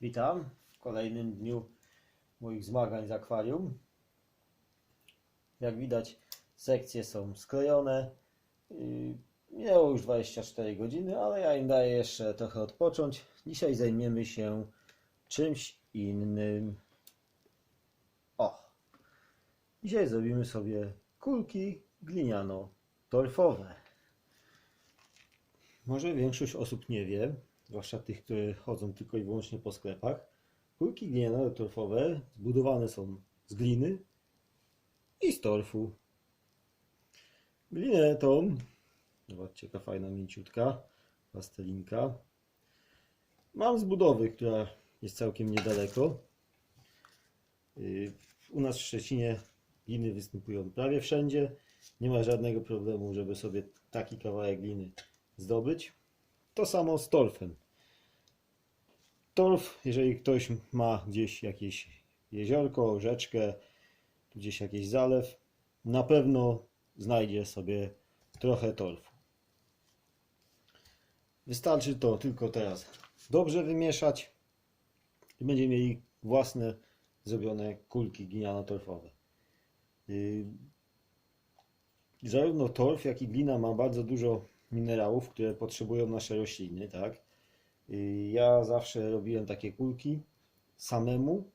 Witam w kolejnym dniu moich zmagań z akwarium. Jak widać, sekcje są sklejone. Yy, Minęło już 24 godziny, ale ja im daję jeszcze trochę odpocząć. Dzisiaj zajmiemy się czymś innym. O! Dzisiaj zrobimy sobie kulki gliniano-torfowe. Może większość osób nie wie, zwłaszcza tych, które chodzą tylko i wyłącznie po sklepach. Kulki gliniano-torfowe zbudowane są z gliny i z torfu. Glinę tą, zobaczcie jaka fajna mięciutka, plastelinka. Mam z budowy, która jest całkiem niedaleko. Yy, U nas w Szczecinie gliny występują prawie wszędzie. Nie ma żadnego problemu, żeby sobie taki kawałek gliny zdobyć. To samo z torfem. Torf, jeżeli ktoś ma gdzieś jakieś jeziorko, rzeczkę, gdzieś jakiś zalew, na pewno znajdzie sobie trochę torfu. Wystarczy to tylko teraz dobrze wymieszać i będziemy mieli własne zrobione kulki gliniano-torfowe. Yy, Zarówno torf, jak i glina ma bardzo dużo minerałów, które potrzebują nasze rośliny, tak? Ja zawsze robiłem takie kulki samemu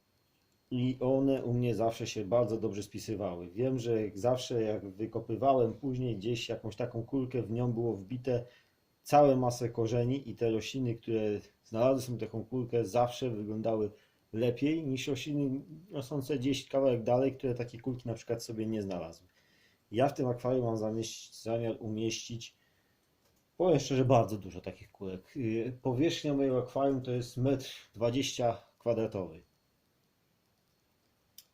i one u mnie zawsze się bardzo dobrze spisywały. Wiem, że zawsze jak wykopywałem później gdzieś jakąś taką kulkę, w nią było wbite całe masę korzeni i te rośliny, które znalazły sobie taką kulkę, zawsze wyglądały lepiej niż rośliny rosnące gdzieś kawałek dalej, które takie kulki na przykład sobie nie znalazły. Ja w tym akwarium mam zamiar umieścić, powiem szczerze, bardzo dużo takich kulek. Yy, Powierzchnia mojego akwarium to jest 1,20 m kwadratowy.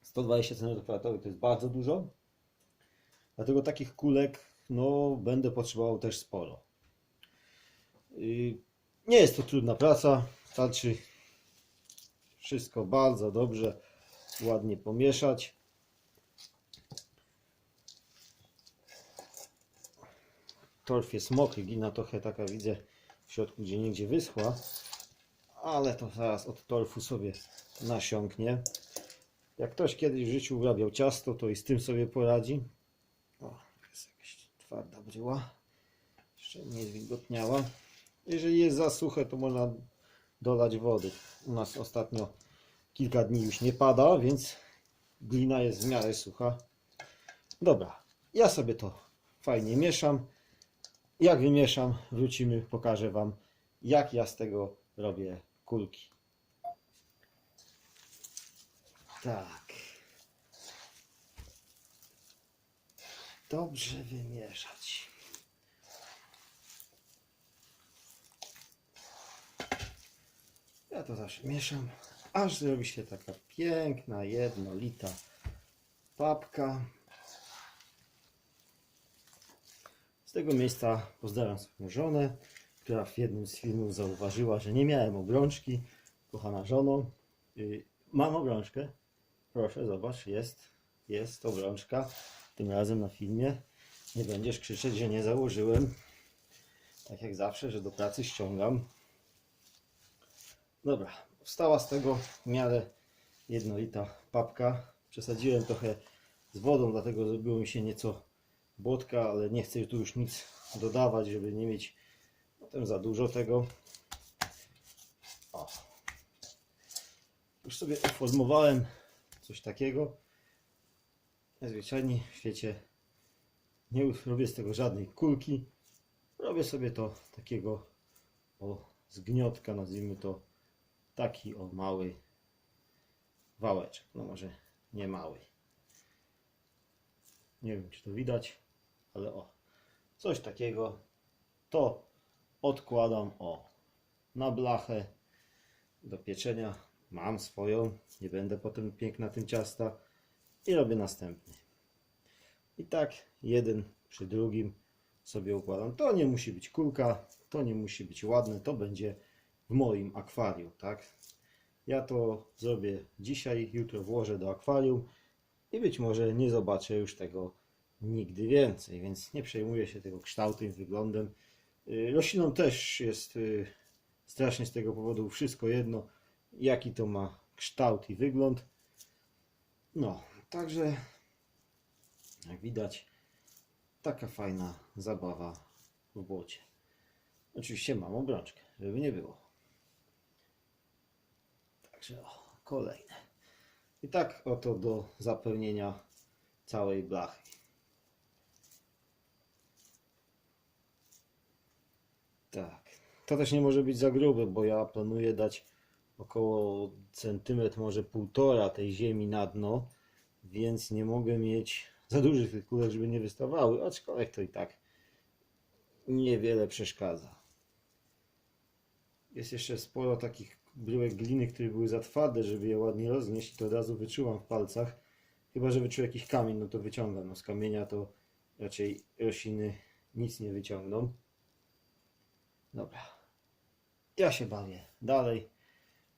120 cm2 to jest bardzo dużo. Dlatego takich kulek no, będę potrzebował też sporo. Yy, Nie jest to trudna praca. Wystarczy wszystko bardzo dobrze, ładnie pomieszać. Torf jest mokry, glina trochę taka widzę w środku gdzie niegdzie wyschła, ale to zaraz od torfu sobie nasiąknie. Jak ktoś kiedyś w życiu urabiał ciasto, to i z tym sobie poradzi. O, jest jakaś twarda bryła. Jeszcze nie zwilgotniała. Jeżeli jest za suche, to można dolać wody. U nas ostatnio kilka dni już nie pada, więc glina jest w miarę sucha. Dobra, ja sobie to fajnie mieszam. Jak wymieszam, wrócimy, pokażę Wam, jak ja z tego robię kulki. Tak. Dobrze wymieszać. Ja to zawsze mieszam, aż zrobi się taka piękna, jednolita papka. Z tego miejsca pozdrawiam swoją żonę, która w jednym z filmów zauważyła, że nie miałem obrączki. Kochana żono, mam obrączkę. Proszę, zobacz, jest, jest obrączka. Tym razem na filmie. Nie będziesz krzyczeć, że nie założyłem. Tak jak zawsze, że do pracy ściągam. Dobra, powstała z tego w miarę jednolita papka. Przesadziłem trochę z wodą, dlatego zrobiło mi się nieco błotka, ale nie chcę tu już nic dodawać, żeby nie mieć potem za dużo tego. O. Już sobie uformowałem coś takiego. Najzwyczajniej w świecie nie robię z tego żadnej kulki. Robię sobie to takiego o zgniotka, nazwijmy to taki o mały wałeczek. No może nie mały. Nie wiem, czy to widać, ale o, coś takiego. To odkładam o na blachę do pieczenia. Mam swoją, nie będę potem piękna tym ciasta i robię następny. I tak jeden przy drugim sobie układam. To nie musi być kulka, to nie musi być ładne, to będzie w moim akwarium, tak? Ja to zrobię dzisiaj, jutro włożę do akwarium i być może nie zobaczę już tego nigdy więcej, więc nie przejmuję się tego kształtem wyglądem. Y, Roślinom też jest y, strasznie z tego powodu wszystko jedno, jaki to ma kształt i wygląd. No, także jak widać, taka fajna zabawa w błocie. Oczywiście mam obrączkę, żeby nie było. Także o, kolejne. I tak oto do zapełnienia całej blachy. Tak. To też nie może być za grube, bo ja planuję dać około centymetr, może półtora tej ziemi na dno, więc nie mogę mieć za dużych tych kulek, żeby nie wystawały, aczkolwiek to i tak niewiele przeszkadza. Jest jeszcze sporo takich bryłek gliny, które były za twarde, żeby je ładnie roznieść to od razu wyczułam w palcach. Chyba, że wyczuję jakiś kamień, no to wyciągam. No z kamienia to raczej rośliny nic nie wyciągną. Dobra. Ja się bawię dalej.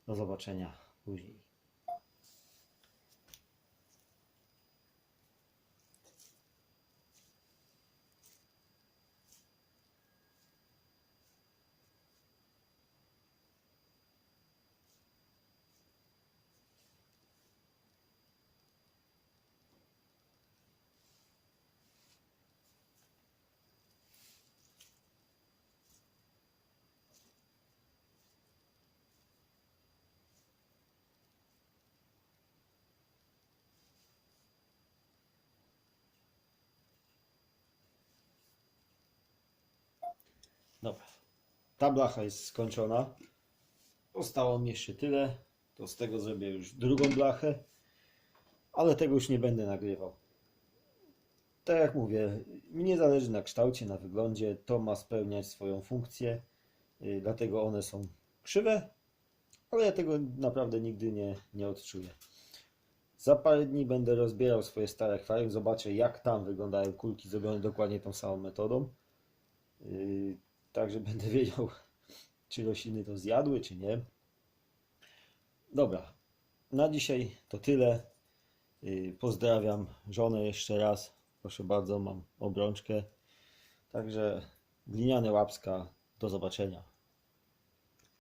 Do zobaczenia później. Dobra. Ta blacha jest skończona. Zostało mi jeszcze tyle. To z tego zrobię już drugą blachę. Ale tego już nie będę nagrywał. Tak jak mówię, mi nie zależy na kształcie, na wyglądzie. To ma spełniać swoją funkcję. yy, Dlatego one są krzywe. Ale ja tego naprawdę nigdy nie, nie odczuję. Za parę dni będę rozbierał swoje stare akwarium. Zobaczę jak tam wyglądają kulki zrobione dokładnie tą samą metodą. Yy, Także będę wiedział, czy rośliny to zjadły, czy nie. Dobra, na dzisiaj to tyle. Yy, Pozdrawiam żonę jeszcze raz. Proszę bardzo, mam obrączkę. Także gliniane łapska. Do zobaczenia.